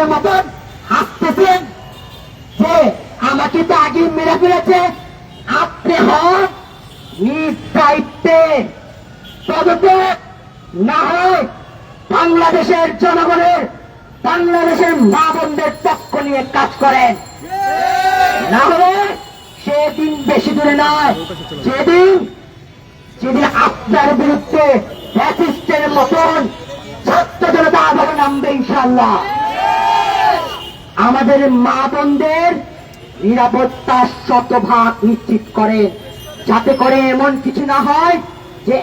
কুকুরের মতন হাসতেছেন যে আমাকে তো আগে মেরে ফেলেছে। আপনি হন নিজ দায়িত্বে। পদত্যাগ না হয় বাংলাদেশের জনগণের, বাংলাদেশের মা বোনদের পক্ষ নিয়ে কাজ করেন। না হলে সেদিন বেশি দূরে নয়। যেদিন যেদিন আপনার বিরুদ্ধে ফ্যাসিস্টের মতন ছাত্র জনতা আবার নামবে ইনশাল্লাহ আমাদের মা বোনদের নিরাপত্তা শতভাগ নিশ্চিত করেন যাতে করে এমন কিছু না হয় যে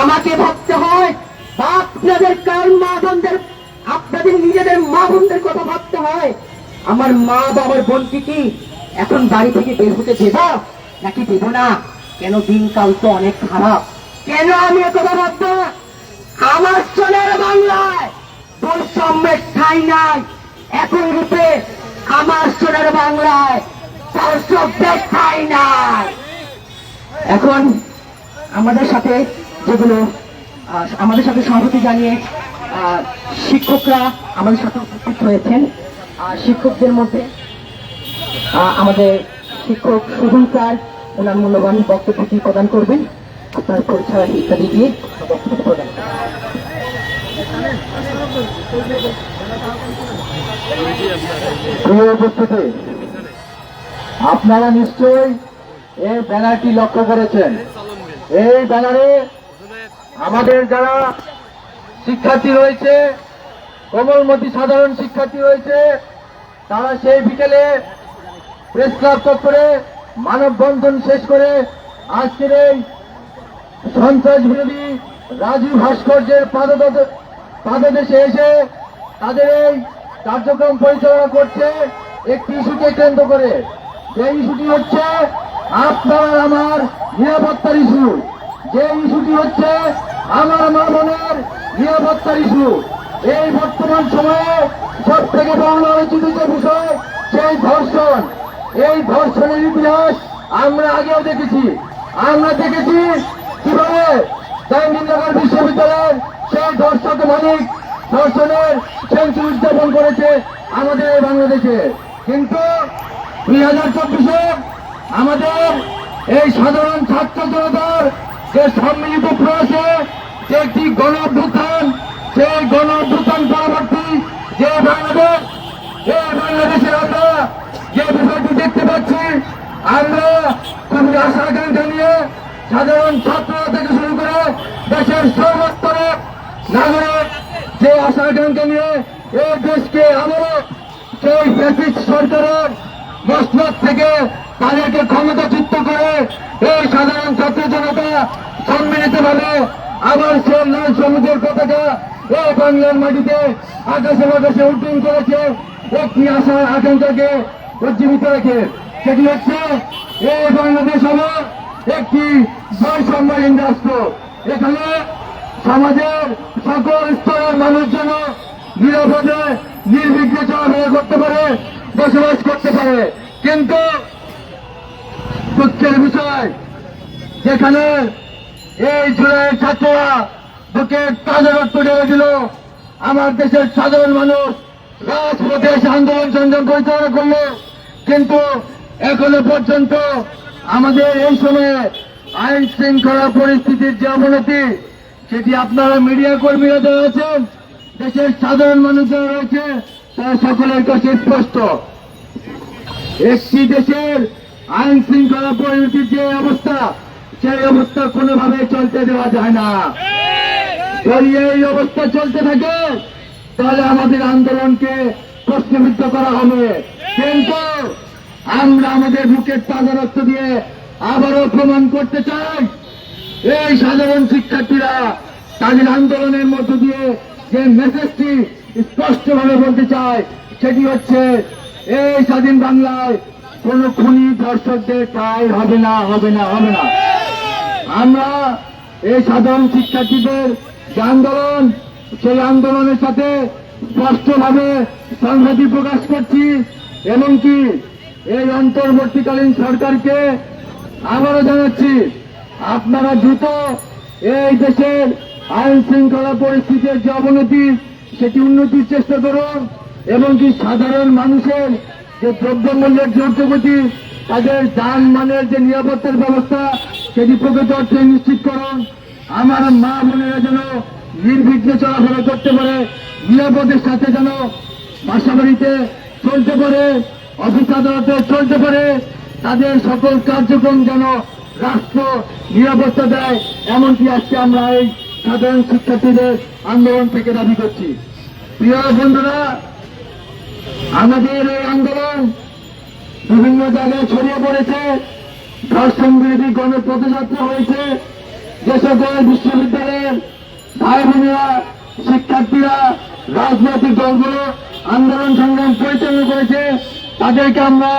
আমাকে ভাবতে হয় বা আপনাদের কার মা বোনদের আপনাদের নিজেদের মা বোনদের কথা ভাবতে হয়। আমার মা বাবার বোনকে কি এখন বাড়ি থেকে বের হতে দেব, নাকি দেব না? কেন দিনকাল তো অনেক খারাপ। কেন আমি একথা ভাববো? আমার সোনার বাংলায় বৈষম্যের ঠাই নাই। একই রূপে আমার সোনার বাংলায় দর্শকদের ঠাই নাই এখন আমাদের সাথে যেগুলো আমাদের সাথে সহমতি জানিয়ে শিক্ষকরা আমাদের সাথে উপস্থিত হয়েছেন। শিক্ষকদের মধ্যে আমাদের শিক্ষক সুধন স্যার, ওনার মূল্যবান বক্তব্যটি প্রদান করবেন। আপনার পরিচয় ইত্যাদি দিয়ে বক্তব্য প্রদান করবেন। প্রিয় উপস্থিতি, আপনারা নিশ্চয়ই এই ব্যানারটি লক্ষ্য করেছেন। এই ব্যানারে আমাদের যারা শিক্ষার্থী রয়েছে, কোমলমতি সাধারণ শিক্ষার্থী রয়েছে, তারা সেই বিকেলে প্রেস ক্লাব চত্বরে মানববন্ধন শেষ করে আজকের এই সন্ত্রাস বিরোধী রাজু ভাস্কর্যের পাদদ- পাদদেশে এসে তাদের এই কার্যক্রম পরিচালনা করছে একটি ইস্যুকে কেন্দ্র করে। যে ইস্যুটি হচ্ছে আপনার আমার নিরাপত্তার ইস্যু। যে ইস্যুটি হচ্ছে আমার আমার মনের নিরাপত্তার ইস্যু। এই বর্তমান সময়ে সব থেকে বড় আলোচিত যে বিষয়, সেই ধর্ষণ। এই ধর্ষণের ইতিহাস আমরা আগেও দেখেছি। আমরা দেখেছি কীভাবে জাহাঙ্গীরনগর সেই ধর্ষক মালিক ধর্ষণের সেঞ্চুরি উদযাপন করেছে আমাদের বাংলাদেশে। কিন্তু দুই হাজার চব্বিশে আমাদের এই সাধারণ ছাত্র জনতার যে সম্মিলিত প্রয়াসে যে একটি গণ অভ্যুত্থান, সেই গণ অভ্যুত্থান পরবর্তী যে বাংলাদেশ, এই বাংলাদেশে আমরা যে বিষয়টি দেখতে পাচ্ছি, আমরা খুবই আশা আকাঙ্ক্ষা নিয়ে সাধারণ ছাত্র থেকে শুরু করে দেশের সর্বস্তরে নাগরিক, যে আশা আকাঙ্ক্ষা নিয়ে এই দেশকে আবারও সেই ফ্যাসিস্ট সরকারের মসনদ থেকে তাদেরকে ক্ষমতাচ্যুত করে এই সাধারণ ছাত্র জনতা সম্মিলিত ভাবে আবার সে লাল সমুদ্রের পতাকা এই বাংলার মাটিতে আকাশে বাতাসে উড্ডীন করেছে একটি আশা আকাঙ্ক্ষাকে উজ্জীবিত রেখে। সেটি হচ্ছে এই বাংলাদেশ হল একটি বৈষম্যহীন রাষ্ট্র। এখানে সমাজের সকল স্তরের মানুষ যেন নিরাপদে, নির্বিঘ্নে চলাফেরা করতে পারে, বসবাস করতে পারে। কিন্তু দুঃখের বিষয়, যেখানে এই জুলাই ছাত্ররা বুকে তাজা রক্ত ঢেলে দিল, আমার দেশের সাধারণ মানুষ রাজপথে এসে আন্দোলন সংগ্রাম পরিচালনা করল। কিন্তু এখনও পর্যন্ত আমাদের এই সময়ে আইন শৃঙ্খলা পরিস্থিতির যে অবনতি সেটি আপনারা মিডিয়া কর্মীরা যারা দেশের সাধারণ মানুষ রয়েছে, তারা সকলের কাছে স্পষ্ট। একটি দেশের আইন শৃঙ্খলা পরিস্থিতির যে অবস্থা, সেই অবস্থা কোনোভাবে চলতে দেওয়া যায় না। যদি এই অবস্থা চলতে থাকে, তাহলে আমাদের আন্দোলনকে প্রশ্নবিদ্ধ করা হবে। কিন্তু আমরা আমাদের বুকের তাজা রক্ত দিয়ে আবারও প্রমাণ করতে চাই এই সাধারণ শিক্ষার্থীরা তাদের আন্দোলনের মধ্য দিয়ে যে মেসেজটি স্পষ্টভাবে বলতে চায়, সেটি হচ্ছে, এই স্বাধীন বাংলায় কোন খুনি ধর্ষকদের ঠাই হবে না হবে না হবে না। আমরা এই সাধারণ শিক্ষার্থীদের যে আন্দোলন, সেই আন্দোলনের সাথে স্পষ্টভাবে সংহতি প্রকাশ করছি এমনকি এই অন্তর্বর্তীকালীন সরকারকে আবারও জানাচ্ছি আপনারা দ্রুত এই দেশের আইন শৃঙ্খলা পরিস্থিতির যে অবনতি, সেটি উন্নতির চেষ্টা করুন এবং কি সাধারণ মানুষের যে দ্রব্যমূল্যের দ্রব্যগতি তাদের যান মানের যে নিরাপত্তার ব্যবস্থা, সেটি প্রকৃত অর্থে নিশ্চিত করুন। আমার মা বোনেরা যেন নির্বিঘ্নে চলাফেরা করতে পারে, নিরাপদের সাথে যেন বাসা বাড়িতে চলতে পারে, অফিস আদালতে চলতে পারে, তাদের সকল কার্যক্রম যেন রাষ্ট্র নিরাপত্তা দেয়, এমনকি আজকে আমরা এই সাধারণ শিক্ষার্থীদের আন্দোলন থেকে দাবি করছি। প্রিয় বন্ধুরা, আমাদের এই আন্দোলন বিভিন্ন জায়গায় ছড়িয়ে পড়েছে ধর্ষণ বিরোধী গণপদযাত্রা হয়েছে, যে সকল বিশ্ববিদ্যালয়ের ভাই বোনেরা শিক্ষার্থীরা রাজনৈতিক দলগুলো আন্দোলন সংগ্রাম পরিচালনা করেছে, তাদেরকে আমরা,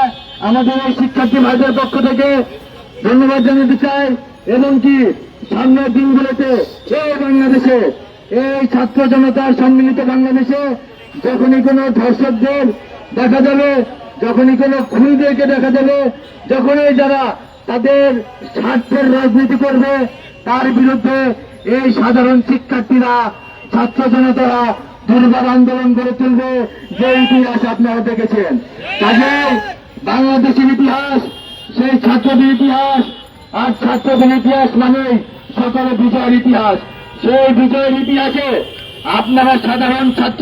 আমাদের এই শিক্ষার্থী ভাইদের পক্ষ থেকে ধন্যবাদ জানাতে চাই, এমনকি সামনের দিনগুলোতে এই বাংলাদেশে, এই ছাত্র জনতার সম্মিলিত বাংলাদেশে যখনই কোনো ধর্ষকদের দেখা যাবে, যখনই কোনো খুনিদেরকে দেখা যাবে, যখনই যারা তাদের স্বার্থের রাজনীতি করবে, তার বিরুদ্ধে এই সাধারণ শিক্ষার্থীরা, ছাত্র জনতারা দুর্বার আন্দোলন গড়ে তুলবে যে ইতিহাস আপনারা দেখেছেন। কাজে বাংলাদেশের ইতিহাস সেই ছাত্রদের ইতিহাস। আর ছাত্রদের ইতিহাস মানেই সকলে বিজয়ের ইতিহাস। সেই বিজয়ের ইতিহাসে আপনারা সাধারণ ছাত্র